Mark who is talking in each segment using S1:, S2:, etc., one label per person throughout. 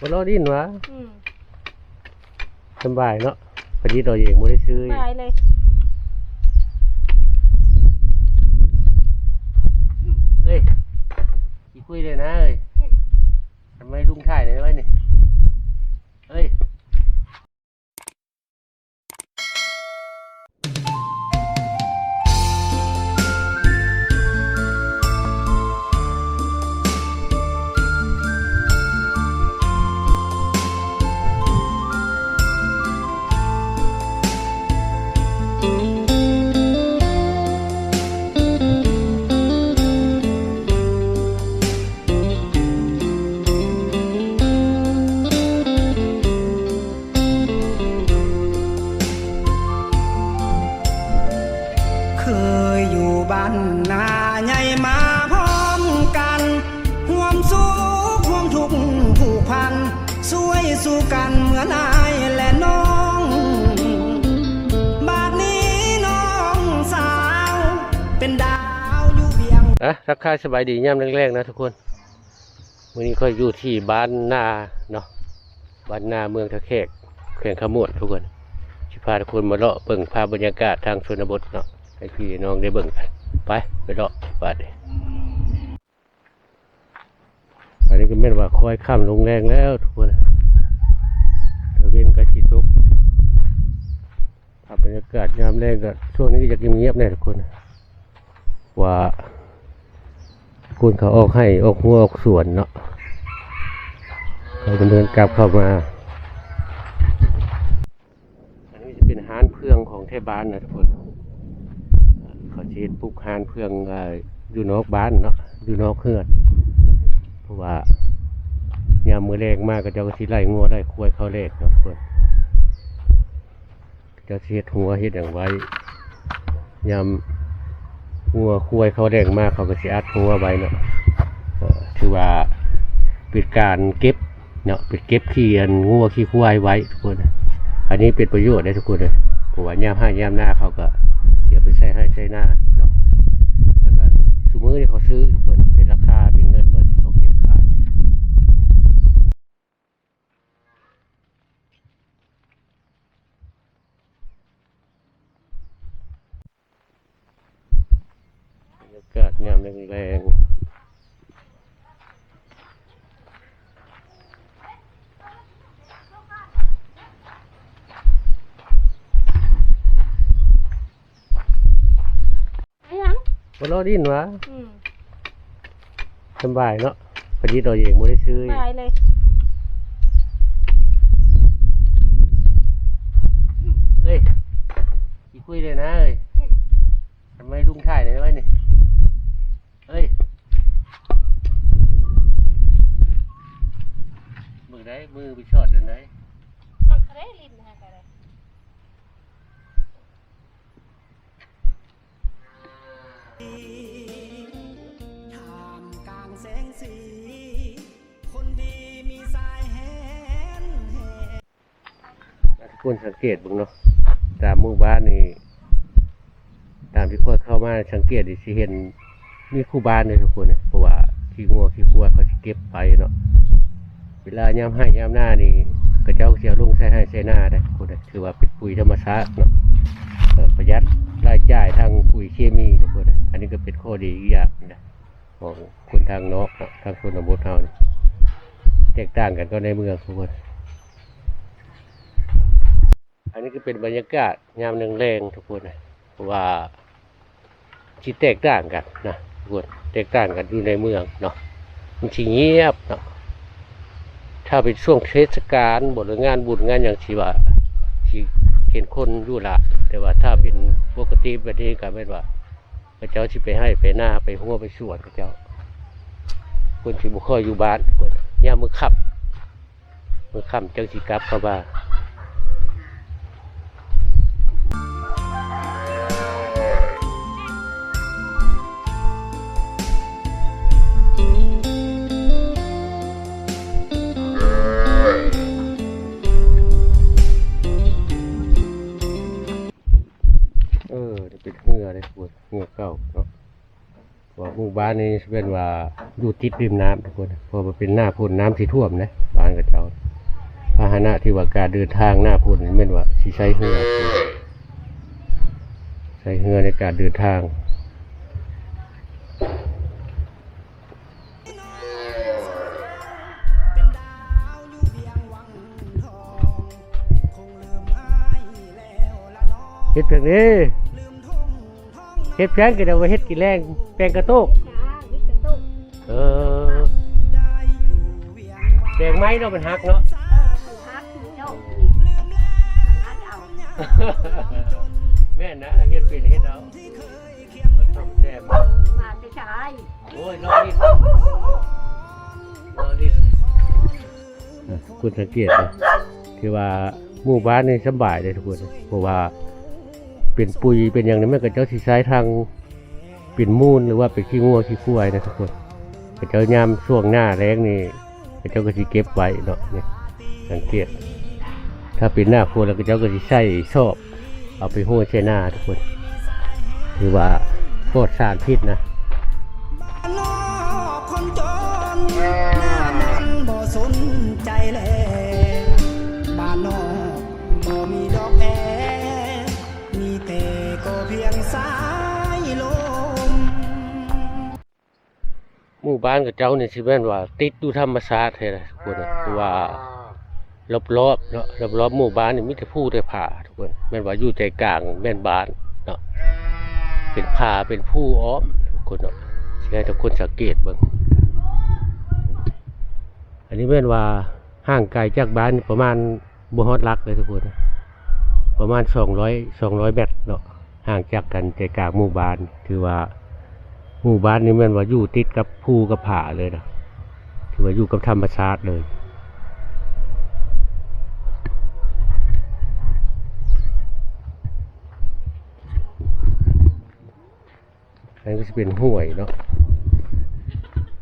S1: บ่รอดินวะ
S2: อืม
S1: สำบายเนาะพอดีตัวเองบ่ได้ซื้อ
S2: ตายเลย
S1: เอ้ยอีคุยเลยนะเอ้ยทำไมลุงถ่ายได้ไว้นี่ ย
S3: อยู่บ้านนาใหญ่มาพร้อมกันห่วมสุขห่วมทุกข์ผูกพันช่วยสู้กันเหมือนอายและน้อง บาดนี้น้องสาว เป็นดาวอยู่เพียง
S1: อะทักทาสบายดีย่ำแรกๆนะทุกคนวันนี้ก็อยู่ที่บ้านนาเนาะบ้านนาเมืองทะแขกแขวงขมวดทุกคนชิพาทุกคนมาเลาะเบิ่งภาพบรรยากาศทางชนบทเนาะ ให้พี่น้องได้เบิ่งกันไปไปเลาะบาดนี้อันนี้ก็แม่นว่าคอยข้ามลงแรงแล้วทุกคนตะเวนกระชิตกภาบรรยากาศยามแรงก็ช่วงนี้ก็จะเงียบๆแน่ทุกคนว่าคุณเขาออกให้ออกหัวออกส่วนเนาะเราดำเนินกลับเข้ามา อันนี้จะเป็นฮานเพื่องของเทบาลนะทุกคน เอ่อเขาจะเฮ็ดปลูกฮานเพื่องเอ่อยู่นอกบ้านเนาะอยู่นอกเฮือนเพราะว่ายามมือแรงมากก็จะก็สิไล่งัวได้ควายเข้าเลกเนาะทุกคนจะเฮ็ดหัวเฮ็ดอย่างไว้ยามงัวควายเขาแดงมากเขาก็สิอัดงัวไว้เนาะเออถือว่าเป็นการเก็บเนาะเป็นเก็บขี้อันงัวขี้ควายไว้ทุกคน อันนี้เป็นประโยชน์ได้ทุกคนเลยเพราะว่าย่ามห้ย่ามหน้าเขาก็ ใส่ใช้ให้ใช่หน้าเนาะแล้วก็สมมือที่เขาซื้อทุกคนเป็นราคาเป็นเงินหมดเขาเก็บขายอากาศยามแรงๆ
S2: ไอ้หยัง
S1: บ่รอ ดินวะ
S2: อืม
S1: สำบายเนาะพอดีตัวเองบ่ได้ซื้อ
S2: ตายเลย
S1: ทุ
S2: ก
S3: คนสั
S1: งเกตเบ้งเนาะตามหมู่บ้านนี่ตามที่ค่อยเข้ามาสังเกตดิสิเห็นมีคู่บ้านเลยทุกคนเนี่ยเพราะว่าขี้งัวขี้ควายเขาจะเก็บไปเนาะเวลายามให้ยามหน้านี่กระเจ้าเสียลุงใส่ให้ใส่หน้าได้ทุกคนเนี่ยถือว่าเป็นปุ๋ยธรรมชาติเนาะประหยัดรายจ่ายทางปุ๋ยเคมีทุกคนเนี่ยอันนี้ก็เป็นข้อดีอีกอย่างนะของคนทางนอกเนาะทางชนบทเราเนี่ยแตกต่างกันก็ในเมืองทุกคน อันนี้ก็เป็นบรรยากาศยามแรงๆทุกคนนะเพราะว่าที่แตกต่างกันนะทุกคนแตกต่างกันอยู่ในเมืองเนาะมันชิเงียบเนาะถ้าเป็นช่วงเทศกาลบทงานบุญงานอย่างที่ว่าที่เห็นคนอยู่ละแต่ว่าถ้าเป็นปกติแบบนี้ก็ไม่ว่าพระเจ้าที่ไปให้ไปหน้าไปหัวไปสวนพระเจ้าคนที่บุคอยอยู่บ้านคนยามมือขับมือขับจังสิกลับเข้าบ้าน เออนี่เป็นเหงือเลยปวดเหงือเก่าเนาะว่าหมู่บ้านนี้เป็นว่าอยู่ติดริมน้ำทุกคนพราะว่าเป็นหน้าพุ่นน้ำที่ท่วมนะบ้านกับเจ้าพาหนะที่ว่าการเดินทางหน้าพุ่นนี่เป็นว่าสิใช้เรือใช้เรือในการเดินทาง
S3: เป็นดเพี้ยแล้วละน้อง
S1: เฮ็ดเพียงนี้
S3: ลืมทุ่งท้อง
S1: เฮ็ดเพียงก็เดี๋ยวว่าเฮ็ดกี่แรงแปลงกระโตก
S2: จ้าวิกระตุก
S1: เออ
S3: ได้อยู่เวียงวัง
S1: แปลงไม้เนาะมันหักเนาะ
S2: เออคือฮักคือเจ้าอีก
S3: ลืมแล้ว
S2: ฮักเอา
S1: แม่นนะเฮ็ดเป็นเฮ็ดเอา
S3: ที่เคยเคียง
S1: มันต้องแซ่บ
S2: มาจะใช้
S1: โอ้ยรอดิรอดิคุณสังเกตนะที่ว่าหมู่บ้านนี่สำบายเลยทุกคนเพราะว่า เป็นปุ๋ยเป็นอย่างนี้แม่ก็เจ้าสิใช้ทางเป็นมูลหรือว่าเป็นขี้งัวขี้ควายนะทุกคนก็เจ้ายามช่วงหน้าแรงนี่ก็เจ้าก็สิเก็บไว้เนาะเนี่ยสังเกต ถ้าเป็นหน้าฝนแล้วก็เจ้าก็สิใช้ชอบ เอาไปห้วยใช้หน้าทุกคนถือว่าโคตรสารพิษนะ มู่บ้านกับเจ้านี่สิแม่นว่า ติดดูธรรมชาติแท้เลยทุกคนนะคือว่ารอบๆเนาะรอบๆหมู่บ้านนี่มีแต่ผู้แต่ผาทุกคนแม่นว่าอยู่ใจกลางแม่นบ้านเนาะเป็นผาเป็นผู้อ้อมทุกคนเนาะสิให้ทุกคนสังเกตเบิ่งอันนี้แม่นว่าห่างไกลจากบ้านนี่ประมาณบ่ฮอดลักเลยทุกคนนะประมาณ200 200เมตรเนาะห่างจากกันใจกลางหมู่บ้าน ถือว่า หมู่บ้านนี้มันว่าอยู่ติดกับภูกับผาเลยนะถือว่าอยู่กับธรรมชาติเลยอันนี้ก็จะเป็นห้วยเนาะ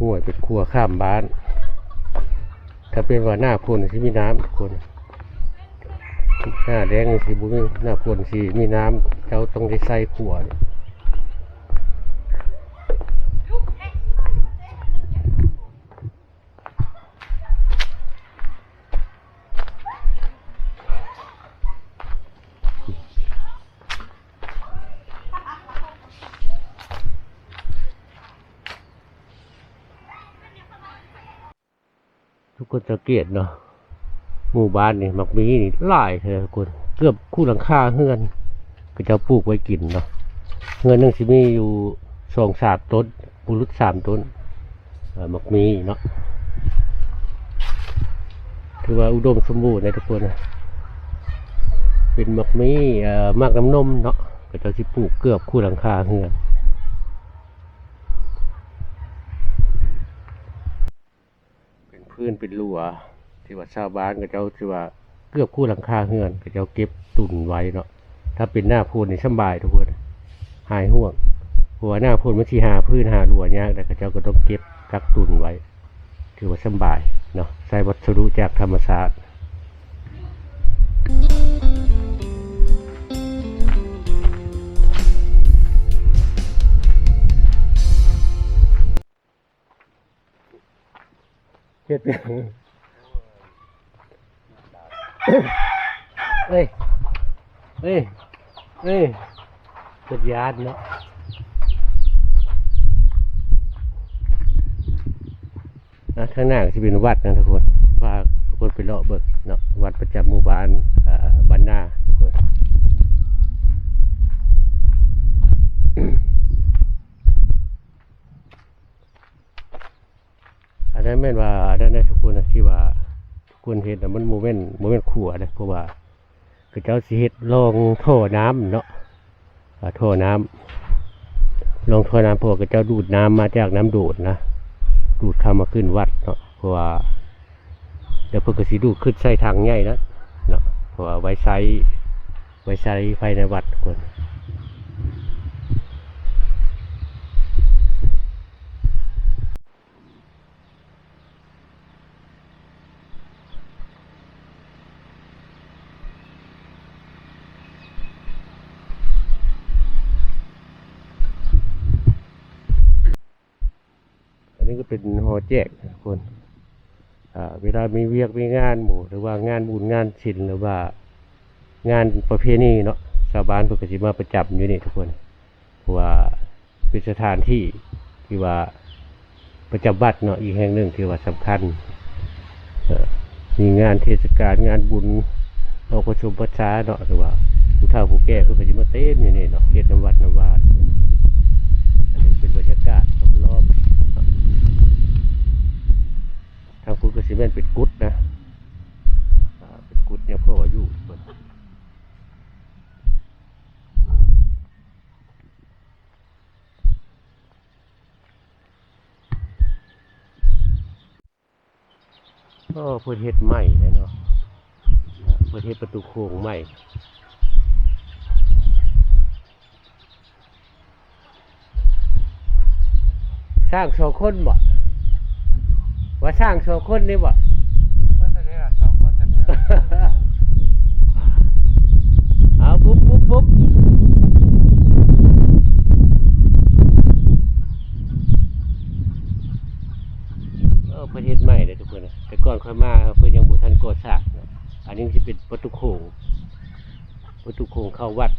S1: ห้วยเป็นครัวข้ามบ้าน ถ้าเป็นว่าหน้าพลที่มีน้ำคนหน้าแดงนี่สิบุมีหน้าพลสิมีน้ำเจ้าต้องได้ใส่ขัวเคนสังเกตเนาะหมู่บ้านนี่มักมีนี่หลายเธอทุกคนเกือบคู่หลังคาเฮือน ก็จะปลูกไว้กินเนาะเฮือนหนึงสิมีอยู่สองสามต้นปุรุษสามต้นมักมีเนาะถือว่าอุดมสมบูรณ์นะทุกคนนะเป็นมักมีอ่อมากน้ำนมเนาะก็จะสิปลูกเกือบคู่หลังคาเฮือน เป็น พื้นเป็นรั่วที่ว่าชาวบ้านก็เจ้าที่ว่าเกือบคู่หลังคาเฮือนก็เจ้าเก็บตุนไว้เนาะถ้าเป็นหน้าพูนนี่สำบายทุกคนหายห่วงหัวหน้าพูนมันสีหาพื้นหารั่วยากแต่ก็เจ้าก็ต้องเก็บกักตุนไว้ ถือว่าสำบายเนาะใส่วัสดุจากธรรมชาติ เฮ็ดเป็นเอ้ยเอ้ยเอ้ยเกิดยานเนาะนะข้างหน้าก็จะเป็นวัดนะทุกคนว่าทุกคนไปเลาะเบิกเนาะวัดประจำหมู่บ้านบ้านนาทุกคน อันนั้น แม่นว่าอันนั้นทุกคนนะที่ว่าทุกคนเห็นนะมันโมเมนต์โมเมนต์ขัวนะเพราะว่าคือเจ้าสิเฮ็ดลองท่อน้ำเนาะท่อน้ำลองท่อน้ำพว่าคือเจ้าดูดน้ำมาจากน้ำดูดนะดูดเข้ามาขึ้นวัดเนาะเพราะว่าเดี๋ยวพิ่นก็สิดูดขึ้นใส่ทางใหญ่นะเนาะเพราะว่าไว้ใช้ไว้ใช้ไฟในวัดคน ก็เป็นหอ แจกทุกคนเวลามีเวียกมีงานหมู่ หรือว่างานบุญงานศิลหรือว่างานประเพณีเนาะชาวบ้านเพิ่นก็สิมาประจำอยู่นี่ทุกคนเพราะว่าเป็นสถานที่ที่ว่าประจำวัดเนาะอีกแห่งหนึ่งที่ว่าสำคัญมีงานเทศกาลงานบุญออกประชุมประชาเนาะหรือว่าผู้เฒ่าผู้แก่เพิ่นก็สิมาเต้นอยู่นี่เนาะเฮ็ดน้ำวัดน้ำวาดอันนี้เป็นบรรยากาศรอบๆเนาะทางคุณก็สิแม่นเป็นกุดนะอ่าเป็นกุดเนี่ยพ่ออายุเพิ่น ก็เพื่อเฮ็ดใหม่นะเนาะอ่าเพื่อเฮ็ดประตูโค้งใหม่สร้างสองคนบ่ว่าสร้างสองคนนี่บ่
S4: ก็จะได้สองคนจะได้
S1: เอาปุ๊บปุ๊บปุ๊บเออประเทศใหม่เลยทุกคนนะแต่ก่อนค่อยมาเพื่อนยังบุทันก่อสร้างเนาะอันนี้จะเป็นประ ตูโค้งประตูโค้งเข้าวัด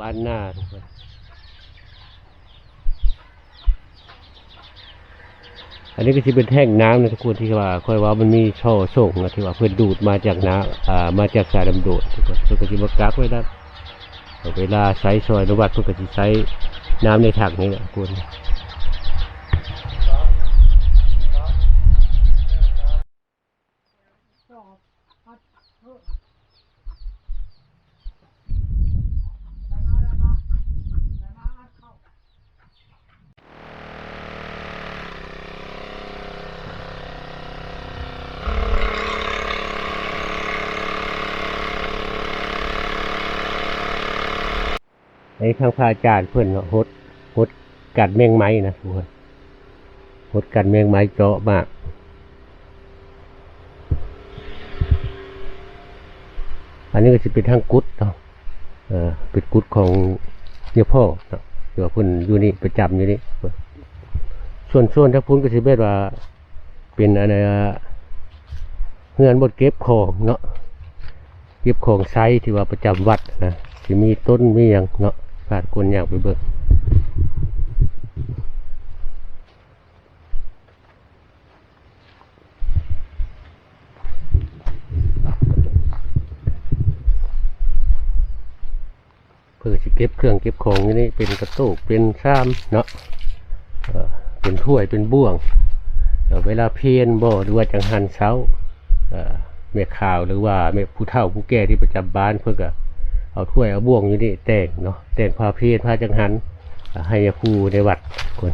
S1: บ้านหน้าทุกคนอันนี้ก็จะเป็นแท่งน้ำนะทุกคนที่ว่าค่อยว่ามันมีช่อส่งนะที่ว่าเพื่อนดูดมาจากน้ำอ่ามาจากสายดำโดดทุกคนเพื่อนก็จะมากักไว้นะเวลาใช้ซอยนวัดเพื่อนก็จะใช้น้ำในถังนี่แหละทุกคน ในทางพระอาจารย์เพื่อนฮดฮดกัดแมงไม้นะทุกคนฮดกัดแมงไม้เจาะมาก อันนี้ก็จะเป็นทางกุดเนาะเออเป็นกุดของเนี่ยพ่อเนาะเดี๋ยวเพิ่นอยู่นี่ประจำอยู่นี่ส่วนส่วนถ้าพุ่นก็จะเป็นว่าเป็นอะไรเฮือนบดเก็บของเนาะเก็บของไซที่ว่าประจำวัดนะที่มีต้นมีอย่างเนาะขาดคนอยากไปเบิก เก็บเครื่องเก็บของอยู่นี่เป็นกระตุกเป็นซ้ำเนาะเป็นถ้วยเป็นบ่วงเเวลาเพียนบ่หรือว่าจังหันเช้าเม่ข่าวหรือว่าแม่ผู้เฒ่าผู้แก่ที่ประจำบ้านเพื่อก็เอาถ้วยเอาบ่วงอยู่นี่แต่งเนาะแต่งผ้าเพียนผ้าจังหันให้ยาคูในวัดคน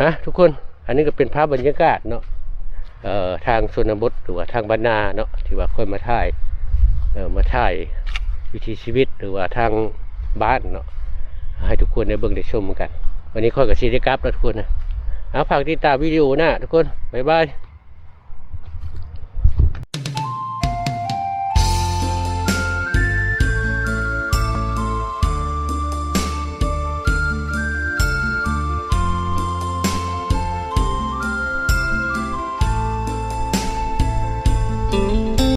S1: อะทุกคน อันนี้ก็เป็นภาพบรรยากาศเนาะทางชนบทหรือว่าทางบรรณาเนาะที่ว่าค่อยมาถ่ายมาถ่ายวิถีชีวิตหรือว่าทางบ้านเนาะให้ทุกคนได้เบิ่งได้ชมกัน วันนี้ค่อยกับซีดีกราฟแล้วทุกคนนะเอาฝากติดตามวิดีโอหน้าทุกคนบ๊ายบาย